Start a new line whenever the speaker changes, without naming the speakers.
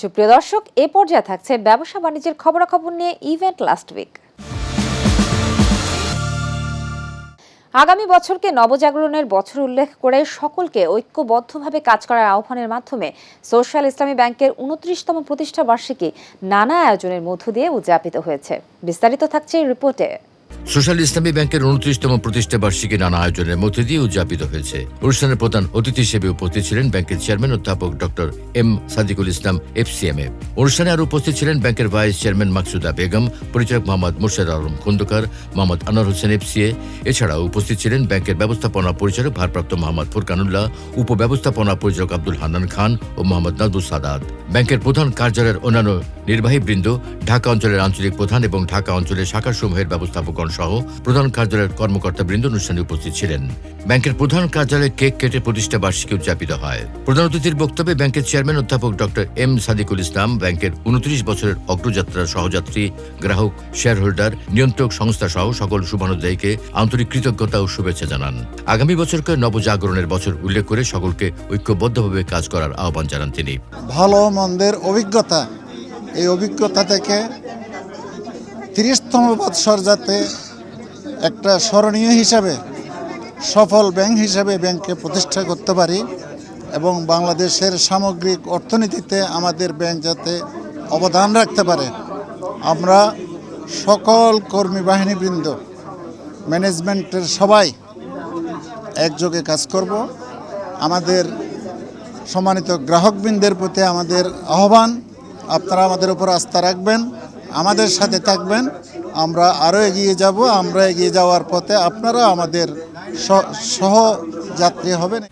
সুপ্রিয় দর্শক, এ পর্যায়ে থাকছে ব্যবসা বাণিজ্যের খবরাখবর নিয়ে ইভেন্ট লাস্ট উইক আগামী বছরকে নবজাগরণের বছর উল্লেখ করে সকলকে ঐক্যবদ্ধভাবে কাজ করার আহ্বানের মাধ্যমে সোশ্যাল ইসলামী ব্যাংকের উনত্রিশতম প্রতিষ্ঠা বার্ষিকী নানা আয়োজনের মধ্য দিয়ে উদযাপিত হয়েছে। বিস্তারিত থাকছে রিপোর্টে।
সোশ্যাল ইসলামী ব্যাংকের উনত্রিশতম প্রতিষ্ঠা বার্ষিকী নানা আয়োজনের মধ্যে দিয়ে উদযাপিত হয়েছে। অনুষ্ঠানের প্রধান অতিথি হিসেবে উপস্থিত ছিলেন ব্যাংকের চেয়ারম্যান অধ্যাপক doctor M Sadiqul Islam FCMA. অনুষ্ঠানে আরও উপস্থিত ছিলেন ব্যাংকের ভাইস চেয়ারম্যান মাকসুদা বেগম, পরিচালক মোহাম্মদ মুর্শেদ আলম খন্দকার, মোহাম্মদ আনোয়ার হোসেন এফসিএ। এছাড়াও উপস্থিত ছিলেন ব্যাংকের ব্যবস্থাপনা পরিচালক ভারপ্রাপ্ত মোহাম্মদ ফুরকানুল্লাহ, উপব্যবস্থাপনা পরিচালক আব্দুল হান্নান খান ও মোহাম্মদ নাজবুল সাদাত। ব্যাংকের প্রধান কার্যালয়ের অন্যান্য নির্বাহী বৃন্দ, ঢাকা অঞ্চলের আঞ্চলিক প্রধান এবং ঢাকা অঞ্চলের শাখাসমূহের ব্যবস্থাপকগণ সহ প্রধান কার্যালয়ের কর্মকর্তা বৃন্দ অনুষ্ঠানে উপস্থিত ছিলেন। ব্যাংকের প্রধান কার্যালয়ে কেক কেটে প্রতিষ্ঠা বার্ষিকী উদযাপিত হয়। প্রধান অতিথির বক্তব্যে ব্যাংকের চেয়ারম্যান অধ্যাপক ডক্টর এম সাদিকুল ইসলাম, ব্যাংকের উনত্রিশ বছরের অগ্রযাত্রার সহযাত্রী, গ্রাহক শেয়ার হোল্ডার নিয়ন্ত্রক সংস্থা সহ সকল শুভানুদ্দায়ীকে আন্তরিক কৃতজ্ঞতা ও শুভেচ্ছা জানান। আগামী বছরকে নবজাগরণের বছর উল্লেখ করে সকলকে ঐক্যবদ্ধভাবে কাজ করার আহ্বান জানান তিনি।
ভালো মন্দের অভিজ্ঞতা। এই অভিজ্ঞতা থেকে তিরিশতম বৎসর যাতে একটা স্মরণীয় হিসাবে, সফল ব্যাংক হিসাবে ব্যাংককে প্রতিষ্ঠা করতে পারি এবং বাংলাদেশের সামগ্রিক অর্থনীতিতে আমাদের ব্যাংক যাতে অবদান রাখতে পারে। আমরা সকল কর্মী বাহিনীবৃন্দ ম্যানেজমেন্টের সবাই একযোগে কাজ করব। আমাদের সম্মানিত গ্রাহকবৃন্দের প্রতি আমাদের আহ্বান, আপনারা আমাদের উপর আস্থা রাখবেন, আমাদের সাথে থাকবেন। আমরা আরও এগিয়ে যাব আমরা এগিয়ে যাওয়ার পথে আপনারা আমাদের সহ- সহযাত্রী হবেন।